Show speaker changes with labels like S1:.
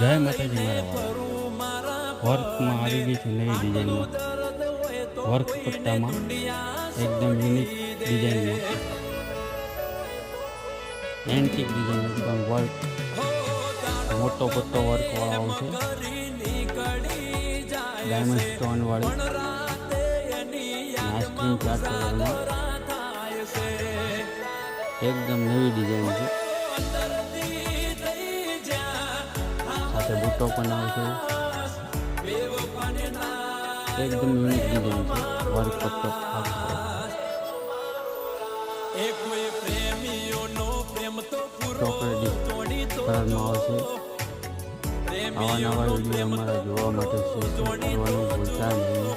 S1: જય માતાજી વર્કમાં આવી ગઈ છે નવી ડિઝાઇનમાં. વર્ક પટ્ટામાં એકદમ યુનિક ડિઝાઇનમાં. એન્ટિક ડિઝાઇન એકદમ વર્ક મોટો પટ્ટો વર્ક વાળો આવશે ડાયમંડ સ્ટોન વાળી. આઈસ્ક્રીમ ચાટ એકદમ નવી ડિઝાઇન છે. સાથે બુટ્ટો પણ આવશે એકદમ યુનિક ડિઝાઇન છે. વર્ક પટ્ટો કલરમાં આવશે આવા નવા વીડિયો અમારા જોવા માટે કરવાનું ભૂલતા નહીં.